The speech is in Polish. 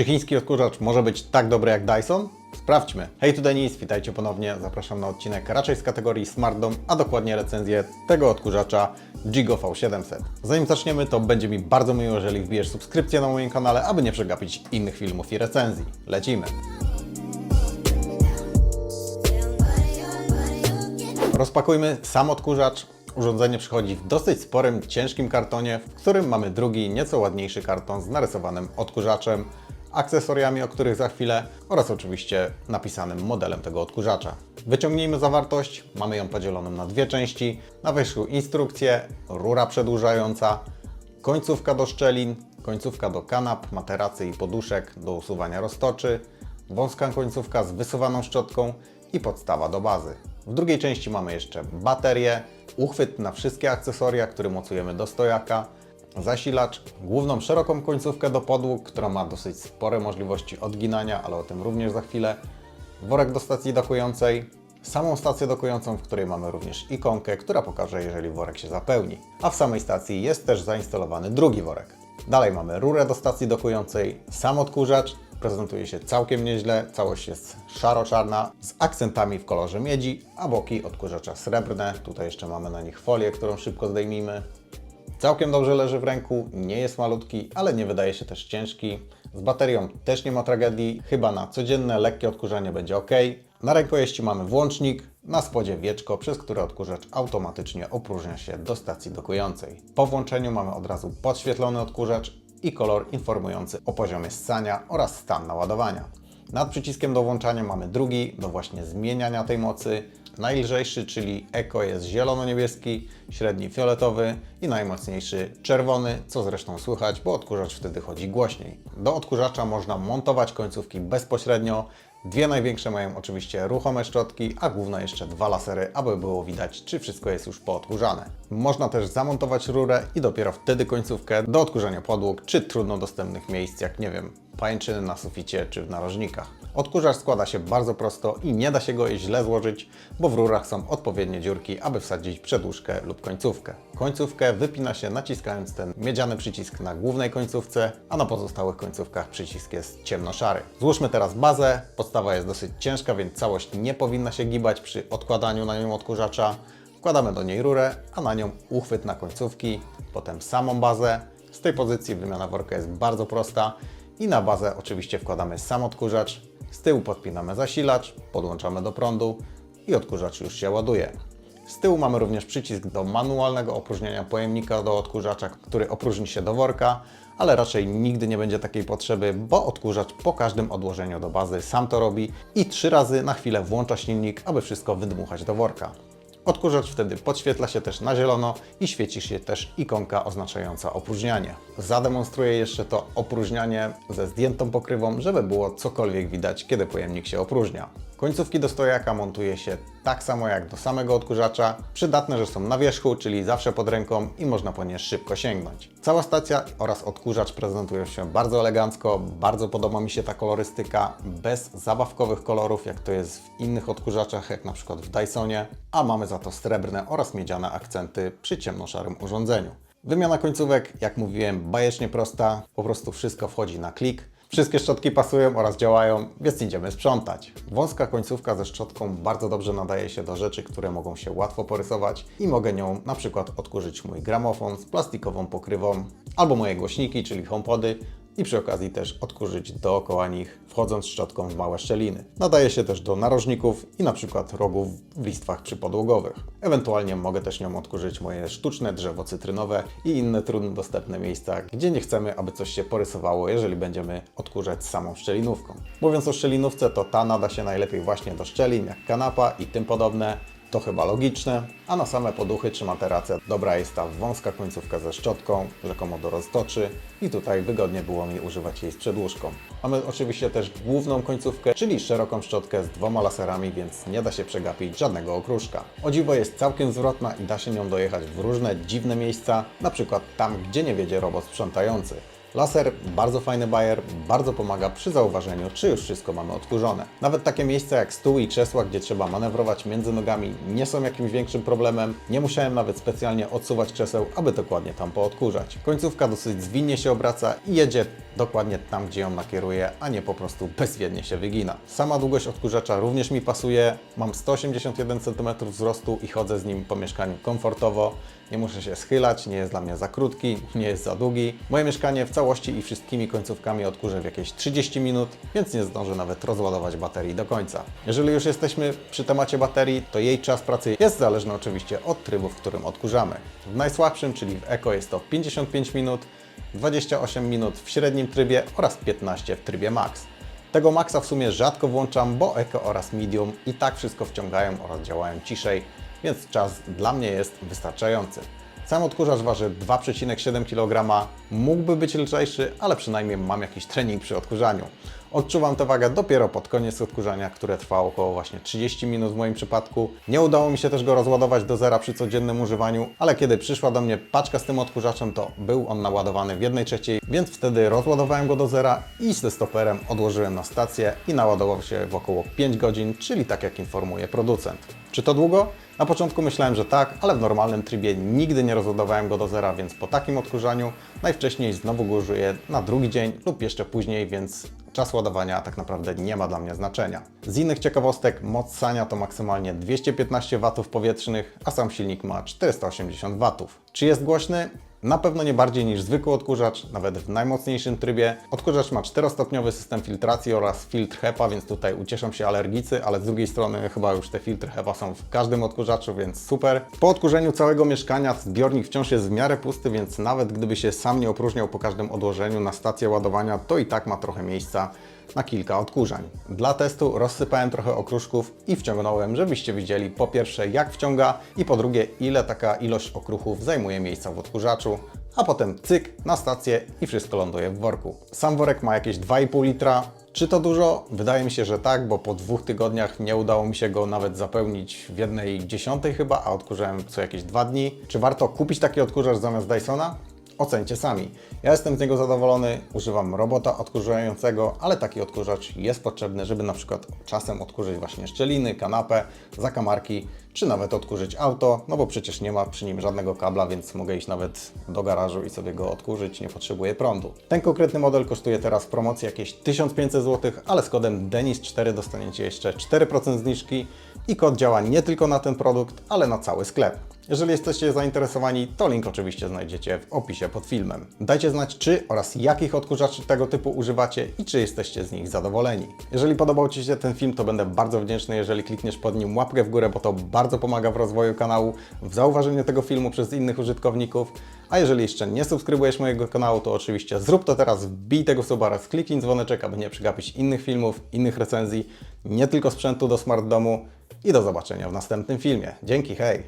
Czy chiński odkurzacz może być tak dobry jak Dyson? Sprawdźmy. Hej, tu Denis, witajcie ponownie. Zapraszam na odcinek raczej z kategorii Smart Dome, a dokładnie recenzję tego odkurzacza Jigo V700. Zanim zaczniemy, to będzie mi bardzo miło, jeżeli wbijesz subskrypcję na moim kanale, aby nie przegapić innych filmów i recenzji. Lecimy! Rozpakujmy sam odkurzacz. Urządzenie przychodzi w dosyć sporym, ciężkim kartonie, w którym mamy drugi, nieco ładniejszy karton z narysowanym odkurzaczem, akcesoriami, o których za chwilę oraz oczywiście napisanym modelem tego odkurzacza. Wyciągnijmy zawartość. Mamy ją podzieloną na dwie części. Na wierzchu instrukcję, rura przedłużająca, końcówka do szczelin, końcówka do kanap, materacy i poduszek do usuwania roztoczy, wąska końcówka z wysuwaną szczotką i podstawa do bazy. W drugiej części mamy jeszcze baterię, uchwyt na wszystkie akcesoria, które mocujemy do stojaka, zasilacz, główną szeroką końcówkę do podłóg, która ma dosyć spore możliwości odginania, ale o tym również za chwilę, worek do stacji dokującej, samą stację dokującą, w której mamy również ikonkę, która pokaże, jeżeli worek się zapełni. A w samej stacji jest też zainstalowany drugi worek. Dalej mamy rurę do stacji dokującej, sam odkurzacz, prezentuje się całkiem nieźle, całość jest szaro-czarna z akcentami w kolorze miedzi, a boki odkurzacza srebrne. Tutaj jeszcze mamy na nich folię, którą szybko zdejmijmy. Całkiem dobrze leży w ręku, nie jest malutki, ale nie wydaje się też ciężki. Z baterią też nie ma tragedii, chyba na codzienne, lekkie odkurzanie będzie ok. Na rękojeści mamy włącznik, na spodzie wieczko, przez które odkurzacz automatycznie opróżnia się do stacji dokującej. Po włączeniu mamy od razu podświetlony odkurzacz i kolor informujący o poziomie ssania oraz stan naładowania. Nad przyciskiem do włączania mamy drugi, do właśnie zmieniania tej mocy. Najlżejszy, czyli Eko jest zielono-niebieski, średni fioletowy i najmocniejszy czerwony, co zresztą słychać, bo odkurzacz wtedy chodzi głośniej. Do odkurzacza można montować końcówki bezpośrednio. Dwie największe mają oczywiście ruchome szczotki, a główna jeszcze dwa lasery, aby było widać, czy wszystko jest już poodkurzane. Można też zamontować rurę i dopiero wtedy końcówkę do odkurzania podłóg, czy trudno dostępnych miejsc, jak nie wiem, pańczyny na suficie czy w narożnikach. Odkurzacz składa się bardzo prosto i nie da się go źle złożyć, bo w rurach są odpowiednie dziurki, aby wsadzić przedłużkę lub końcówkę. Końcówkę wypina się naciskając ten miedziany przycisk na głównej końcówce, a na pozostałych końcówkach przycisk jest ciemnoszary. Złóżmy teraz bazę. Podstawa jest dosyć ciężka, więc całość nie powinna się gibać przy odkładaniu na nią odkurzacza. Wkładamy do niej rurę, a na nią uchwyt na końcówki, potem samą bazę. Z tej pozycji wymiana worka jest bardzo prosta i na bazę oczywiście wkładamy sam odkurzacz. Z tyłu podpinamy zasilacz, podłączamy do prądu i odkurzacz już się ładuje. Z tyłu mamy również przycisk do manualnego opróżniania pojemnika do odkurzacza, który opróżni się do worka, ale raczej nigdy nie będzie takiej potrzeby, bo odkurzacz po każdym odłożeniu do bazy sam to robi i trzy razy na chwilę włącza silnik, aby wszystko wydmuchać do worka. Odkurzacz wtedy podświetla się też na zielono i świeci się też ikonka oznaczająca opróżnianie. Zademonstruję jeszcze to opróżnianie ze zdjętą pokrywą, żeby było cokolwiek widać, kiedy pojemnik się opróżnia. Końcówki do stojaka montuje się tak samo jak do samego odkurzacza. Przydatne, że są na wierzchu, czyli zawsze pod ręką i można po nie szybko sięgnąć. Cała stacja oraz odkurzacz prezentują się bardzo elegancko, bardzo podoba mi się ta kolorystyka, bez zabawkowych kolorów, jak to jest w innych odkurzaczach, jak na przykład w Dysonie, a mamy za to srebrne oraz miedziane akcenty przy ciemnoszarym urządzeniu. Wymiana końcówek, jak mówiłem, bajecznie prosta, po prostu wszystko wchodzi na klik. Wszystkie szczotki pasują oraz działają, więc idziemy sprzątać. Wąska końcówka ze szczotką bardzo dobrze nadaje się do rzeczy, które mogą się łatwo porysować i mogę nią na przykład odkurzyć mój gramofon z plastikową pokrywą albo moje głośniki, czyli homepody i przy okazji też odkurzyć dookoła nich, wchodząc szczotką w małe szczeliny. Nadaje się też do narożników i na przykład rogów w listwach przypodłogowych. Ewentualnie mogę też nią odkurzyć moje sztuczne drzewo cytrynowe i inne trudno dostępne miejsca, gdzie nie chcemy, aby coś się porysowało, jeżeli będziemy odkurzać samą szczelinówką. Mówiąc o szczelinówce, to ta nada się najlepiej właśnie do szczelin, jak kanapa i tym podobne. To chyba logiczne, a na same poduchy czy materace dobra jest ta wąska końcówka ze szczotką, rzekomo do roztoczy i tutaj wygodnie było mi używać jej z przedłużką. Mamy oczywiście też główną końcówkę, czyli szeroką szczotkę z dwoma laserami, więc nie da się przegapić żadnego okruszka. O dziwo jest całkiem zwrotna i da się nią dojechać w różne dziwne miejsca, na przykład tam, gdzie nie wiedzie robot sprzątający. Laser, bardzo fajny bajer, bardzo pomaga przy zauważeniu, czy już wszystko mamy odkurzone. Nawet takie miejsca jak stół i krzesła, gdzie trzeba manewrować między nogami, nie są jakimś większym problemem. Nie musiałem nawet specjalnie odsuwać krzeseł, aby dokładnie tam poodkurzać. Końcówka dosyć zwinnie się obraca i jedzie dokładnie tam, gdzie ją nakieruje, a nie po prostu bezwiednie się wygina. Sama długość odkurzacza również mi pasuje. Mam 181 cm wzrostu i chodzę z nim po mieszkaniu komfortowo. Nie muszę się schylać, nie jest dla mnie za krótki, nie jest za długi. Moje mieszkanie w całości i wszystkimi końcówkami odkurzę w jakieś 30 minut, więc nie zdążę nawet rozładować baterii do końca. Jeżeli już jesteśmy przy temacie baterii, to jej czas pracy jest zależny oczywiście od trybu, w którym odkurzamy. W najsłabszym, czyli w Eco jest to 55 minut, 28 minut w średnim trybie oraz 15 w trybie Max. Tego Maxa w sumie rzadko włączam, bo Eco oraz Medium i tak wszystko wciągają oraz działają ciszej, więc czas dla mnie jest wystarczający. Sam odkurzacz waży 2,7 kg, mógłby być lżejszy, ale przynajmniej mam jakiś trening przy odkurzaniu. Odczuwam tę wagę dopiero pod koniec odkurzania, które trwało około właśnie 30 minut w moim przypadku. Nie udało mi się też go rozładować do zera przy codziennym używaniu, ale kiedy przyszła do mnie paczka z tym odkurzaczem, to był on naładowany w 1 trzeciej, więc wtedy rozładowałem go do zera i ze stoperem odłożyłem na stację i naładował się w około 5 godzin, czyli tak jak informuje producent. Czy to długo? Na początku myślałem, że tak, ale w normalnym trybie nigdy nie rozładowałem go do zera, więc po takim odkurzaniu najwcześniej znowu go użyję na drugi dzień lub jeszcze później, więc czas ładowania tak naprawdę nie ma dla mnie znaczenia. Z innych ciekawostek moc sania to maksymalnie 215 W powietrznych, a sam silnik ma 480 W. Czy jest głośny? Na pewno nie bardziej niż zwykły odkurzacz, nawet w najmocniejszym trybie. Odkurzacz ma 4-stopniowy system filtracji oraz filtr HEPA, więc tutaj ucieszą się alergicy, ale z drugiej strony chyba już te filtry HEPA są w każdym odkurzaczu, więc super. Po odkurzeniu całego mieszkania zbiornik wciąż jest w miarę pusty, więc nawet gdyby się sam nie opróżniał po każdym odłożeniu na stację ładowania, to i tak ma trochę miejsca na kilka odkurzań. Dla testu rozsypałem trochę okruszków i wciągnąłem, żebyście widzieli po pierwsze jak wciąga i po drugie ile taka ilość okruchów zajmuje miejsca w odkurzaczu, a potem cyk na stację i wszystko ląduje w worku. Sam worek ma jakieś 2,5 litra. Czy to dużo? Wydaje mi się, że tak, bo po dwóch tygodniach nie udało mi się go nawet zapełnić w jednej dziesiątej chyba, a odkurzałem co jakieś dwa dni. Czy warto kupić taki odkurzacz zamiast Dysona? Ocencie sami. Ja jestem z niego zadowolony, używam robota odkurzającego, ale taki odkurzacz jest potrzebny, żeby na przykład czasem odkurzyć właśnie szczeliny, kanapę, zakamarki, czy nawet odkurzyć auto, no bo przecież nie ma przy nim żadnego kabla, więc mogę iść nawet do garażu i sobie go odkurzyć, nie potrzebuję prądu. Ten konkretny model kosztuje teraz w promocji jakieś 1500 zł, ale z kodem DENIS4 dostaniecie jeszcze 4% zniżki i kod działa nie tylko na ten produkt, ale na cały sklep. Jeżeli jesteście zainteresowani, to link oczywiście znajdziecie w opisie pod filmem. Dajcie znać, czy oraz jakich odkurzaczy tego typu używacie i czy jesteście z nich zadowoleni. Jeżeli podobał Ci się ten film, to będę bardzo wdzięczny, jeżeli klikniesz pod nim łapkę w górę, bo to bardzo pomaga w rozwoju kanału, w zauważeniu tego filmu przez innych użytkowników. A jeżeli jeszcze nie subskrybujesz mojego kanału, to oczywiście zrób to teraz, wbij tego suba oraz kliknij dzwoneczek, aby nie przegapić innych filmów, innych recenzji, nie tylko sprzętu do smart domu i do zobaczenia w następnym filmie. Dzięki, hej!